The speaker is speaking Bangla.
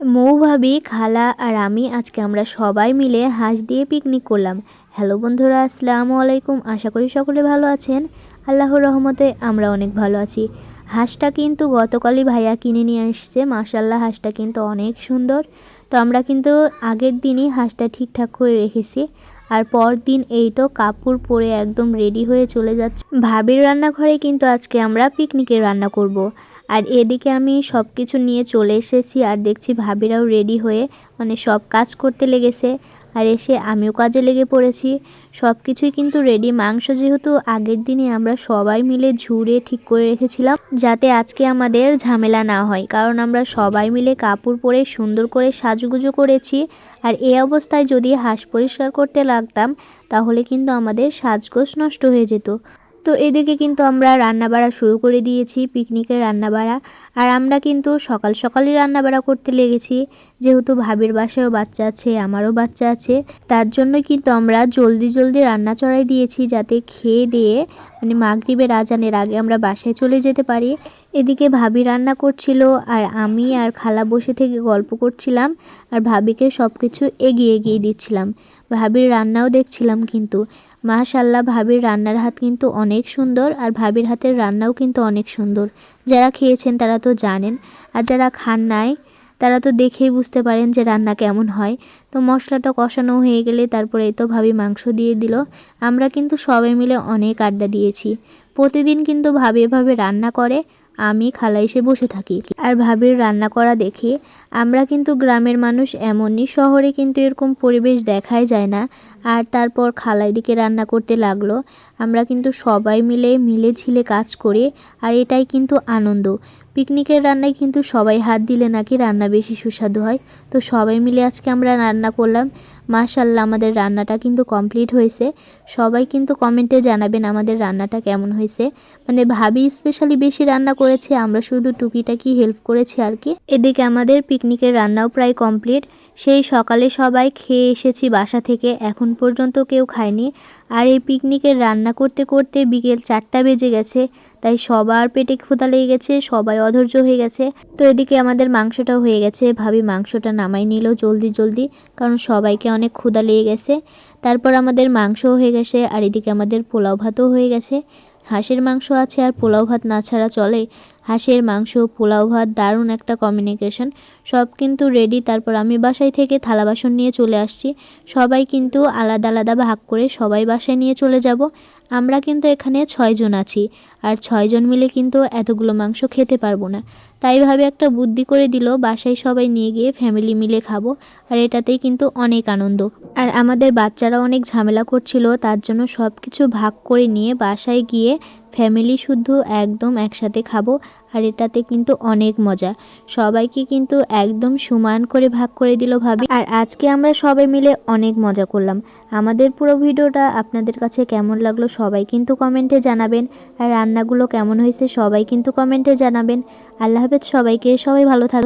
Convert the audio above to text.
মৌ, ভাবি, খালা আর আমি আজকে আমরা সবাই মিলে হাঁস দিয়ে পিকনিক করলাম। হ্যালো বন্ধুরা, আসসালামু আলাইকুম। আশা করি সকলে ভালো আছেন। আল্লাহর রহমতে আমরা অনেক ভালো আছি। হাঁসটা কিন্তু গতকালই ভাইয়া কিনে নিয়ে এসছে মাশাল্লাহ হাঁসটা কিন্তু অনেক সুন্দর। তো আমরা কিন্তু আগের দিনই হাঁসটা ঠিকঠাক করে রেখেছি। আর পর দিন এই তো কাপড় পরে একদম রেডি হয়ে চলে যাচ্ছে। ভাবির রান্নাঘরে কিন্তু আজকে আমরা পিকনিকের রান্না করব। আর এদিকে আমি সব কিছু নিয়ে চলে এসেছি আর দেখছি ভাবিরাও রেডি হয়ে মানে সব কাজ করতে লেগেছে। আর এসে আমিও কাজে লেগে পড়েছি। সব কিছুই কিন্তু রেডি মাংস যেহেতু আগের দিনে আমরা সবাই মিলে ঝুড়ে ঠিক করে রেখেছিলাম, যাতে আজকে আমাদের ঝামেলা না হয়। কারণ আমরা সবাই মিলে কাপড় পরে সুন্দর করে সাজুগুজু করেছি। আর এই অবস্থায় যদি হাঁস পরিষ্কার করতে লাগতাম তাহলে কিন্তু আমাদের সাজগোজ নষ্ট হয়ে যেত। তো এদিকে কিন্তু আমরা রান্না বাড়া শুরু করে দিয়েছি পিকনিকের রান্নাবাড়া। আর আমরা কিন্তু সকাল সকালই রান্না বাড়া করতে লেগেছি। যেহেতু ভাবির বাসায়ও বাচ্চা আছে, আমারও বাচ্চা আছে, তার জন্য কিন্তু আমরা জলদি জলদি রান্না চড়াই দিয়েছি যাতে খেয়ে দিয়ে মানে মাগরীবের আজানের আগে আমরা বাসায় চলে যেতে পারি। এদিকে ভাবি রান্না করছিল, আর আমি আর খালা বসে থেকে গল্প করছিলাম, আর ভাবিকে সব কিছু এগিয়ে এগিয়ে দিচ্ছিলাম। ভাবির রান্নাও দেখছিলাম কিন্তু। মাশাল্লাহ ভাবির রান্নার হাত কিন্তু অনেক সুন্দর, আর ভাবির হাতের রান্নাও কিন্তু অনেক সুন্দর। যারা খেয়েছেন তারা তো জানেন, আর যারা খান নাই তারা তো দেখেই বুঝতে পারেন যে রান্না কেমন হয়। তো মশলাটা কষানো হয়ে গেলে তারপরে এই তো ভাবি মাংস দিয়ে দিল। আমরা কিন্তু সবাই মিলে অনেক আড্ডা দিয়েছি। প্রতিদিন কিন্তু ভাবি এভাবে রান্না করে, আমি খালা এসে বসে থাকি। আর ভাবির রান্না করা দেখে আমরা কিন্তু গ্রামের মানুষ এমনই, শহরে কিন্তু এরকম পরিবেশ দেখাই যায় না। আর তারপর খালাই দিকে রান্না করতে লাগল। আমরা কিন্তু সবাই মিলে মিলে ঝিলে কাজ করি, আর এটাই কিন্তু আনন্দ। পিকনিকের রান্নায় কিন্তু সবাই হাত দিলে নাকি রান্না বেশি সুস্বাদু হয়। তো সবাই মিলে আজকে আমরা রান্না করলাম। মাশাল্লাহ আমাদের রান্নাটা কিন্তু কমপ্লিট হয়েছে। সবাই কিন্তু কমেন্টে জানাবেন আমাদের রান্নাটা কেমন হয়েছে। মানে ভাবি স্পেশালি বেশি রান্না করেছে, আমরা শুধু টুকিটাকি হেল্প করেছি আর কি। এদিকে আমাদের পিকনিকের রান্নাও প্রায় কমপ্লিট সেই সকালে সবাই খেয়ে এসেছি বাসা থেকে। এখন পর্যন্ত কেউ খায়নি। আর এই পিকনিকের রান্না করতে করতে বিকেল চারটা বেজে গেছে, তাই সবার পেটে ক্ষুদা লেগে গেছে, সবাই অধৈর্য হয়ে গেছে। তো এদিকে আমাদের মাংসটাও হয়ে গেছে। ভাবি মাংসটা নামাই নিল জলদি জলদি, কারণ সবাইকে অনেক ক্ষুদা লেগে গেছে। তারপর আমাদের মাংসও হয়ে গেছে, আর এদিকে আমাদের পোলাও ভাতও হয়ে গেছে। হাঁসের মাংস আছে আর পোলাও ভাত না ছাড়া চলে। হাঁসের মাংস, পোলাও ভাত, দারুণ একটা কমিউনিকেশন সব কিন্তু রেডি তারপর আমি বাসায় থেকে থালা বাসন নিয়ে চলে আসছি। সবাই কিন্তু আলাদা আলাদা ভাগ করে সবাই বাসায় নিয়ে চলে যাব। আমরা কিন্তু এখানে ছয়জন আছি, আর ছয়জন মিলে কিন্তু এতগুলো মাংস খেতে পারব না। তাই ভাবে একটা বুদ্ধি করে দিল, বাসায় সবাই নিয়ে গিয়ে ফ্যামিলি মিলে খাব, আর এটাতেই কিন্তু অনেক আনন্দ। আর আমাদের বাচ্চারা অনেক ঝামেলা করছিল, তার জন্য সব কিছু ভাগ করে নিয়ে বাসায় গিয়ে ফ্যামিলি শুদ্ধ একদম একসাথে খাব, আর এটাতে কিন্তু অনেক মজা। সবাইকে কিন্তু একদম সমান করে ভাগ করে দিল ভাবি। আর আজকে আমরা সবাই মিলে অনেক মজা করলাম। আমাদের পুরো ভিডিওটা আপনাদের কাছে কেমন লাগল সবাই কিন্তু কমেন্টে জানাবেন। আর রান্নাগুলো কেমন হয়েছে সবাই কিন্তু কমেন্টে জানাবেন। আল্লাহ হাফেজ সবাইকে, সবাই ভালো থাকবে